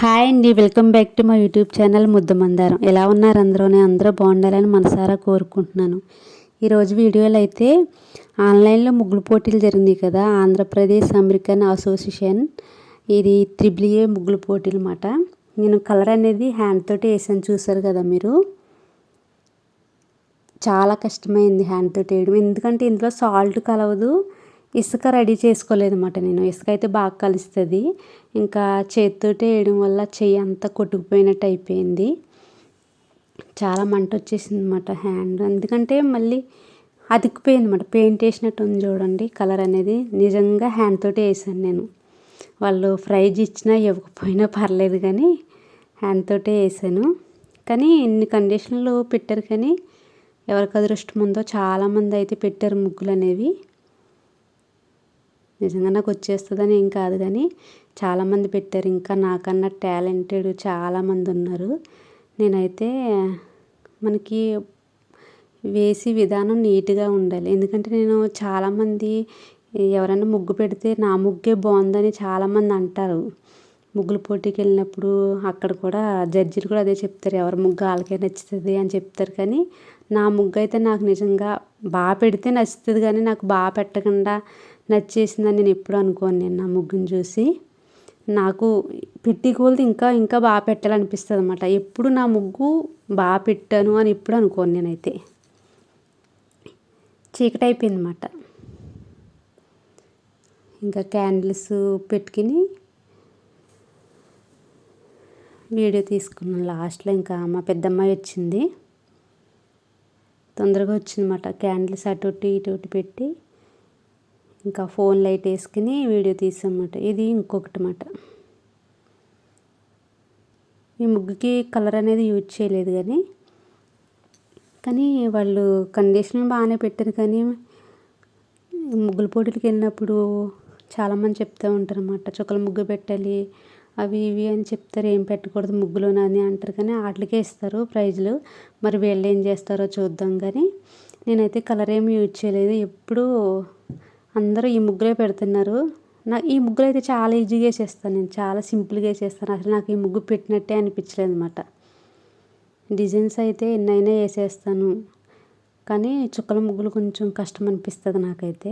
Hi అండి welcome back to my YouTube channel Muddamandaram ఎలా ఉన్నారు అందరూ అందరూ బాగుండాలని మనసారా కోరుకుంటున్నాను. ఈరోజు వీడియోలో అయితే ఆన్లైన్లో ముగ్గులు పోటీలు జరిగినాయి కదా ఆంధ్రప్రదేశ్ అమెరికన్ అసోసియేషన్ ఇది త్రిబుల్ ఏ ముగ్గులు పోటీలు అన్నమాట. నేను కలర్ అనేది హ్యాండ్ తోటి వేసాను చూసారు కదా మీరు? చాలా కష్టమైంది హ్యాండ్ తోటి వేయడం. ఎందుకంటే ఇందులో సాల్ట్ కలవదు ఇసుక రెడీ చేసుకోలేదన్నమాట నేను. ఇసుక అయితే బాగా కలుస్తుంది. ఇంకా చేతితోటే వేయడం వల్ల చెయ్యి అంతా కొట్టుకుపోయినట్టు అయిపోయింది. చాలా మంట వచ్చేసింది అనమాట హ్యాండ్. ఎందుకంటే మళ్ళీ అతికిపోయింది అనమాట పెయింట్ వేసినట్టు ఉంది చూడండి కలర్ అనేది. నిజంగా హ్యాండ్ తోటి వేసాను నేను. వాళ్ళు ప్రైజ్ ఇచ్చినా ఇవ్వకపోయినా పర్లేదు కానీ హ్యాండ్ తోటే వేసాను. కానీ ఇన్ని కండిషన్లు పెట్టారు కానీ ఎవరికి అదృష్టం ఉందో చాలామంది అయితే పెట్టారు ముగ్గులు అనేవి. నిజంగా నాకు వచ్చేస్తుందని ఏం కాదు కానీ చాలామంది పెట్టారు. ఇంకా నాకన్నా టాలెంటెడ్ చాలామంది ఉన్నారు. నేనైతే మనకి వేసి విధానం నీట్గా ఉండాలి. ఎందుకంటే నేను చాలామంది ఎవరైనా ముగ్గు పెడితే నా ముగ్గే బాగుందని చాలామంది అంటారు. ముగ్గుల పోటీకి వెళ్ళినప్పుడు అక్కడ కూడా జడ్జిలు కూడా అదే చెప్తారు. ఎవరి ముగ్గు వాళ్ళకే నచ్చుతుంది అని చెప్తారు. కానీ నా ముగ్గు అయితే నాకు నిజంగా బాగా పెడితే నచ్చుతుంది. కానీ నాకు బాగా పెట్టకుండా నచ్చేసిందని నేను ఎప్పుడు అనుకోను నేను నా ముగ్గుని చూసి. నాకు పెట్టి కొలది ఇంకా ఇంకా బాగా పెట్టాలనిపిస్తుంది అనమాట ఎప్పుడు నా ముగ్గు బాగా పెట్టాను అని ఎప్పుడు అనుకోను నేనైతే. చీకటి అయిపోయింది అనమాట ఇంకా క్యాండిల్స్ పెట్టుకుని వీడియో తీసుకున్నాను లాస్ట్లో. ఇంకా మా పెద్దమ్మాయి వచ్చింది. తొందరగా వచ్చిందన్నమాట. క్యాండిల్స్ అటు ఇటు పెట్టి ఇంకా ఫోన్ లైట్ వేసుకుని వీడియో తీసామన్నమాట. ఇది ఇంకొకటి మాట ఈ ముగ్గుకి కలర్ అనేది యూజ్ చేయలేదు కానీ కానీ వాళ్ళు కండిషన్ బాగానే పెట్టారు కానీ ముగ్గుల పోటీలకు వెళ్ళినప్పుడు చాలామంది చెప్తూ ఉంటారు అన్నమాట. చుక్కల ముగ్గు పెట్టాలి అవి ఇవి అని చెప్తారు. ఏం పెట్టకూడదు ముగ్గులోన అని అంటారు కానీ వాటికే ఇస్తారు ప్రైజ్లు. మరి వీళ్ళు ఏం చేస్తారో చూద్దాం కానీ నేనైతే కలర్ ఏమి యూజ్ చేయలేదు. ఎప్పుడూ అందరూ ఈ ముగ్గులే పెడుతున్నారు. నా ఈ ముగ్గులు అయితే చాలా ఈజీగా వేసేస్తాను నేను. చాలా సింపుల్గా వేసేస్తాను అసలు నాకు ఈ ముగ్గు పెట్టినట్టే అనిపించలేదు అనమాట డిజైన్స్ అయితే ఎన్నైనా వేసేస్తాను. కానీ చుక్కల ముగ్గులు కొంచెం కష్టం అనిపిస్తుంది నాకైతే.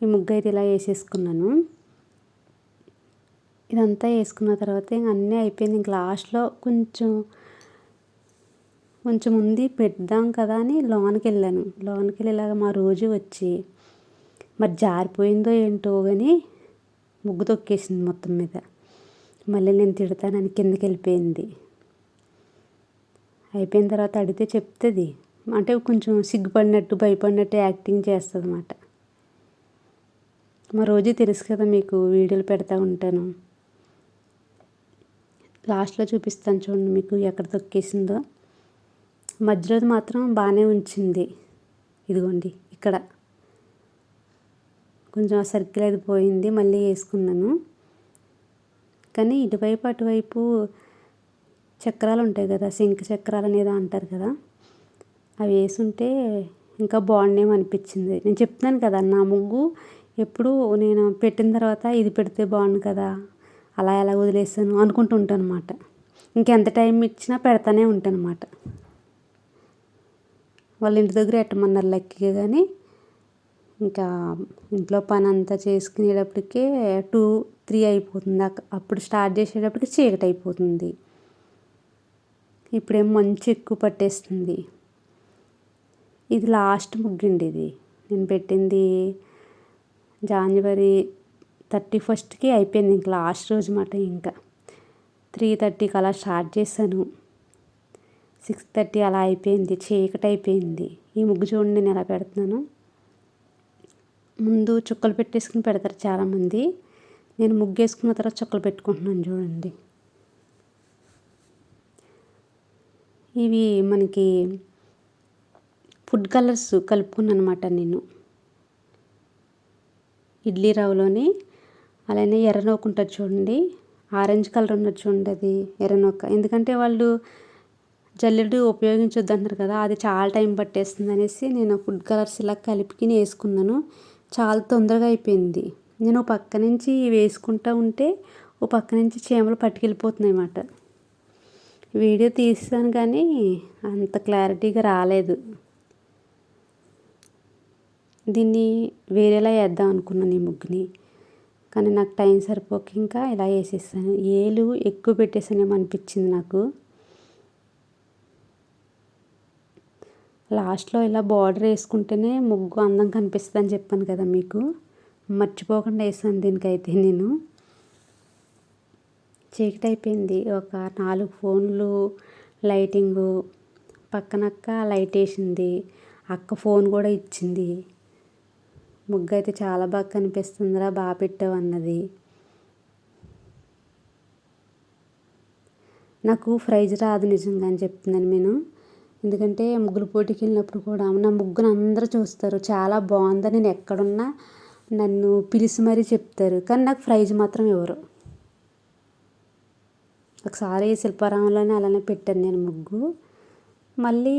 ఈ ముగ్గు అయితే ఇలా వేసేసుకున్నాను. ఇదంతా వేసుకున్న తర్వాత ఇంక అన్నీ అయిపోయింది. ఇంక లాస్ట్లో కొంచెం కొంచెం ఉంది పెడదాం కదా అని లోనికి వెళ్ళాను లోనికి వెళ్ళేలాగా మా రోజు వచ్చి మరి జారిపోయిందో ఏంటో కానీ ముగ్గు తొక్కేసింది మొత్తం మీద. మళ్ళీ నేను తిడతానని కిందకి వెళ్ళిపోయింది. అయిపోయిన తర్వాత అడిగితే చెప్తుంది. అంటే కొంచెం సిగ్గుపడినట్టు భయపడినట్టు యాక్టింగ్ చేస్తుంది అన్నమాట మా రోజు తెలుసు కదా మీకు వీడియోలు పెడతా ఉంటాను. లాస్ట్లో చూపిస్తాను చూడండి మీకు ఎక్కడ తొక్కేసిందో. మధ్యలో మాత్రం బాగానే ఉంచింది. ఇదిగోండి ఇక్కడ. కొంచెం సర్కిల్ అది పోయింది మళ్ళీ వేసుకున్నాను. కానీ ఇటువైపు అటువైపు చక్రాలు ఉంటాయి కదా సింక్ చక్రాలు అనేది అంటారు కదా అవి వేసుంటే ఇంకా బాగుండేమో అనిపించింది. నేను చెప్తున్నాను కదా నా ముగ్గు ఎప్పుడు నేను పెట్టిన తర్వాత ఇది పెడితే బాగుండు కదా అలా ఎలా వదిలేసాను అనుకుంటూ ఉంటాను అనమాట ఇంకెంత టైం ఇచ్చినా పెడతానే ఉంటాను అనమాట వాళ్ళ ఇంటి దగ్గర ఎట్టమన్నారు లక్కీగా కానీ. ఇంకా ఇంట్లో పని అంతా చేసుకునేటప్పటికే టూ త్రీ అయిపోతుంది. అప్పుడు స్టార్ట్ చేసేటప్పటికి చీకటి అయిపోతుంది. ఇప్పుడేం మంచి ఎక్కువ పట్టేస్తుంది. ఇది లాస్ట్ ముగ్గండి ఇది. నేను పెట్టింది జాన్వరి థర్టీ ఫస్ట్కి అయిపోయింది ఇంక లాస్ట్ రోజు మాట ఇంకా. త్రీ థర్టీకి అలా స్టార్ట్ చేశాను. సిక్స్ థర్టీ అలా అయిపోయింది చీకటి అయిపోయింది. ఈ ముగ్గు చూడండి నేను ఎలా పెడుతున్నాను. ముందు చుక్కలు పెట్టేసుకుని పెడతారు చాలామంది. నేను ముగ్గు వేసుకున్న తర్వాత చుక్కలు పెట్టుకుంటున్నాను చూడండి. ఇవి మనకి ఫుడ్ కలర్స్ కలుపుకున్నాను అనమాట నేను. ఇడ్లీ రవ్వలోని అలానే ఎర్రనోకు ఉంటుంది చూడండి. ఆరెంజ్ కలర్ ఉన్నది చూడండి అది ఎర్రనోక ఎందుకంటే వాళ్ళు జల్లెడు ఉపయోగించొద్దు అంటున్నారు కదా అది చాలా టైం పట్టేస్తుంది అనేసి నేను ఫుడ్ కలర్స్ ఇలా కలిపికి వేసుకున్నాను చాలా తొందరగా అయిపోయింది. నేను పక్క నుంచి వేసుకుంటూ ఉంటే ఓ పక్క నుంచి చీమలు పట్టుకెళ్ళిపోతున్నాయి అన్నమాట. వీడియో తీసాను కానీ అంత క్లారిటీగా రాలేదు. దీన్ని వేరేలా వేద్దాం అనుకున్నాను ఈ ముగ్గుని. కానీ నాకు టైం సరిపోక ఇంకా ఇలా వేసేసాను. ఏలు ఎక్కువ పెట్టేసానేమో అనిపించింది నాకు. లాస్ట్లో ఇలా బార్డర్ వేసుకుంటేనే ముగ్గు అందం కనిపిస్తుంది అని చెప్పాను కదా మీకు. మర్చిపోకుండా వేసాను దీనికైతే నేను. చీకటి అయిపోయింది. ఒక నాలుగు ఫోన్లు లైటింగు పక్కనక్క లైట్ వేసింది. అక్క ఫోన్ కూడా ఇచ్చింది. ముగ్గు అయితే చాలా బాగా కనిపిస్తుందిరా బాగా పెట్టావు అన్నది. నాకు ప్రైజ్ రాదు నిజంగా అని చెప్తున్నాను నేను. ఎందుకంటే ముగ్గులు పోటీకి వెళ్ళినప్పుడు కూడా నా ముగ్గును అందరూ చూస్తారు. చాలా బాగుందని నేను ఎక్కడున్నా నన్ను పిలిచి మరీ చెప్తారు. కానీ నాకు ప్రైజ్ మాత్రం ఇవ్వరు ఒకసారి శిల్పారామంలోనే అలానే పెట్టాను నేను ముగ్గు. మళ్ళీ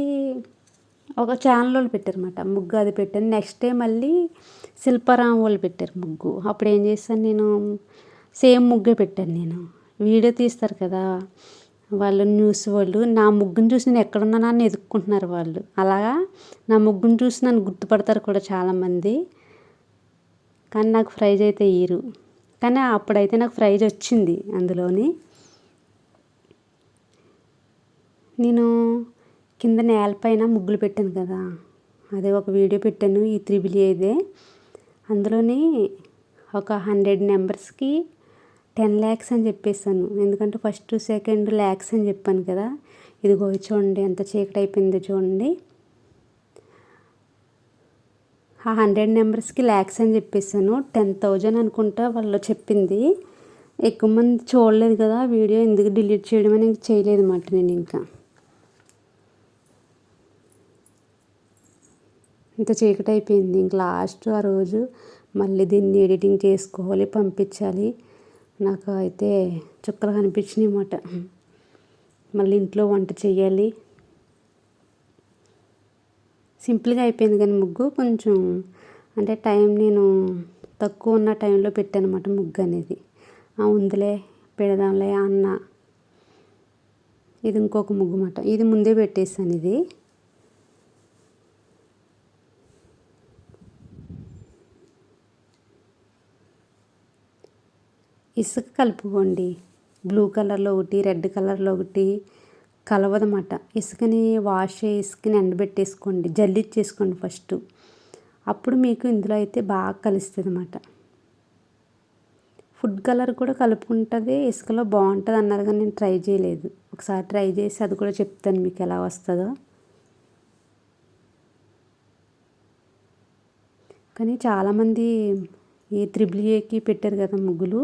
ఒక ఛానల్ వాళ్ళు పెట్టారన్నమాట. ముగ్గు అది పెట్టాను. నెక్స్ట్ డే మళ్ళీ శిల్పారామం వాళ్ళు పెట్టారు ముగ్గు. అప్పుడు ఏం చేశాను నేను సేమ్ ముగ్గే పెట్టాను నేను. వీడియో తీస్తారు కదా. వాళ్ళు న్యూస్ వాళ్ళు నా ముగ్గును చూసి నేను ఎక్కడున్నానా అని ఎదుక్కుంటున్నారు వాళ్ళు. అలాగా నా ముగ్గును చూసి నన్ను గుర్తుపడతారు కూడా చాలామంది. కానీ నాకు ప్రైజ్ అయితే ఇయ్యరు. కానీ అప్పుడైతే నాకు ప్రైజ్ వచ్చింది అందులోని. నేను కింద నేలపైన ముగ్గులు పెట్టాను కదా. అదే ఒక వీడియో పెట్టాను ఈ త్రిబుల్ ఏదే అందులోని ఒక హండ్రెడ్ నెంబర్స్కి టెన్ ల్యాక్స్ అని చెప్పేసాను ఎందుకంటే ఫస్ట్ సెకండ్ ల్యాక్స్ అని చెప్పాను కదా. ఇదిగో చూడండి ఎంత చీకటి అయిపోయిందో చూడండి. ఆ హండ్రెడ్ నెంబర్స్కి ల్యాక్స్ అని చెప్పేసాను టెన్ థౌజండ్ అనుకుంటా వాళ్ళు చెప్పింది. ఎక్కువ మంది చూడలేదు కదా వీడియో ఎందుకు డిలీట్ చేయడం అని చేయలేదు అన్నమాట నేను ఇంకా. ఇంత చీకటి అయిపోయింది ఇంక లాస్ట్ ఆ రోజు మళ్ళీ దీన్ని ఎడిటింగ్ చేసుకోవాలి పంపించాలి. నాకు అయితే చుక్కలు కనిపించినాయి అన్నమాట. మళ్ళీ ఇంట్లో వంట చేయాలి. సింపుల్గా అయిపోయింది కానీ ముగ్గు కొంచెం అంటే టైం నేను తక్కువ ఉన్న టైంలో పెట్టానమాట ముగ్గు అనేది. ఉందిలే పెడదాంలే అన్న. ఇది ఇంకొక ముగ్గు అన్నమాట. ఇది ముందే పెట్టేసాను ఇది. ఇసుక కలుపుకోండి. బ్లూ కలర్లో ఒకటి రెడ్ కలర్లో ఒకటి కలవదన్నమాట. ఇసుకని వాష్ చేసి ఇసుకని ఎండబెట్టేసుకోండి. జల్లిచ్చేసుకోండి ఫస్ట్. అప్పుడు మీకు ఇందులో అయితే బాగా కలుస్తుంది అన్నమాట ఫుడ్ కలర్ కూడా కలుపుకుంటుంది ఇసుకలో బాగుంటుంది అన్నారు కానీ నేను ట్రై చేయలేదు. ఒకసారి ట్రై చేసి అది కూడా చెప్తాను మీకు ఎలా వస్తుందో. కానీ చాలామంది ఈ త్రిబుల్ ఏకి పెట్టారు కదా ముగ్గులు.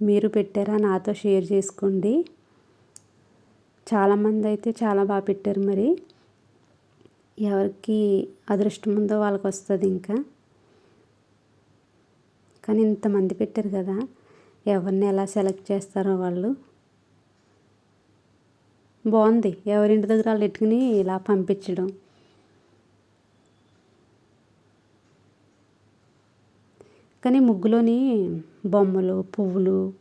మీరు పెట్టారా నాతో షేర్ చేసుకోండి. చాలామంది అయితే చాలా బాగా పెట్టారు మరి. ఎవరికి అదృష్టం ఉందో వాళ్ళకి వస్తుంది ఇంకా. కానీ ఇంతమంది పెట్టారు కదా ఎవరిని ఎలా సెలెక్ట్ చేస్తారో వాళ్ళు. బాగుంది. ఎవరింటి దగ్గర వాళ్ళు ఎట్టుకుని ఇలా పంపించడం. కానీ ముగ్గులోని బొమ్మలు పువ్వులు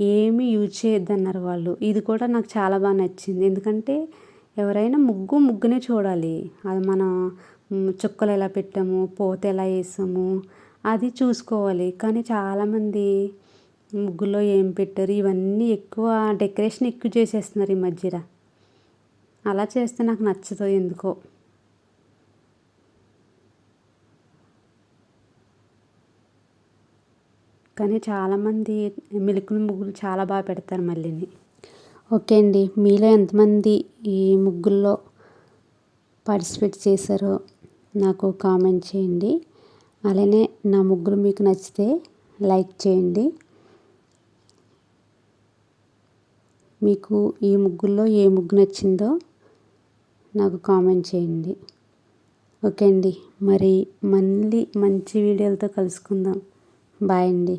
ఏమీ యూజ్ చేయొద్దన్నారు వాళ్ళు. ఇది కూడా నాకు చాలా బాగా నచ్చింది. ఎందుకంటే ఎవరైనా ముగ్గు ముగ్గునే చూడాలి. అది మనం చుక్కలు ఎలా పెట్టాము పోత ఎలా వేసాము అది చూసుకోవాలి. కానీ చాలామంది ముగ్గులో ఏం పెట్టారు. ఇవన్నీ ఎక్కువ డెకరేషన్ ఎక్కువ చేసేస్తున్నారు ఈ మధ్యన. అలా చేస్తే నాకు నచ్చదు ఎందుకో. కానీ చాలామంది మిలుకుల ముగ్గులు చాలా బాగా పెడతారు మళ్ళీని. ఓకే అండి. మీలో ఎంతమంది ఈ ముగ్గుల్లో పార్టిసిపేట్ చేశారో నాకు కామెంట్ చేయండి. అలానే నా ముగ్గులు మీకు నచ్చితే లైక్ చేయండి. మీకు ఈ ముగ్గుల్లో ఏ ముగ్గు నచ్చిందో నాకు కామెంట్ చేయండి. ఓకే అండి. మరి మళ్ళీ మంచి వీడియోలతో కలుసుకుందాం. బాయ్ అండి.